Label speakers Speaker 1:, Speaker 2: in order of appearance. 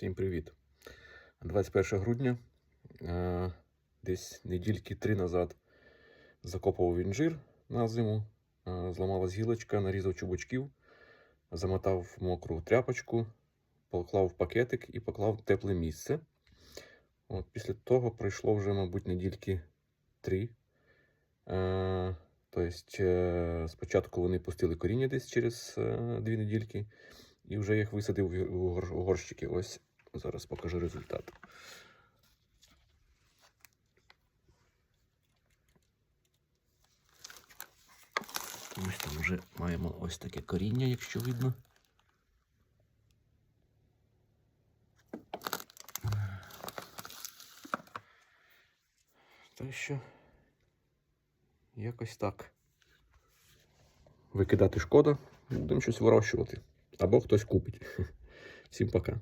Speaker 1: Всім привіт. 21 грудня. е, Десь недільки три назад закопував інжир на зиму. е, Зламалась гілочка, нарізав чубочків, замотав мокру тряпочку, поклав пакетик і поклав тепле місце. От, після того пройшло вже, мабуть, недільки три. Е, Тобто, спочатку вони пустили коріння десь через дві недільки, і вже їх висадив у горщики. Ось зараз покажу результат. Ось там вже маємо ось таке коріння, якщо видно. Так що якось так. Викидати шкода, будемо щось вирощувати. Або хтось купить. Всім пока.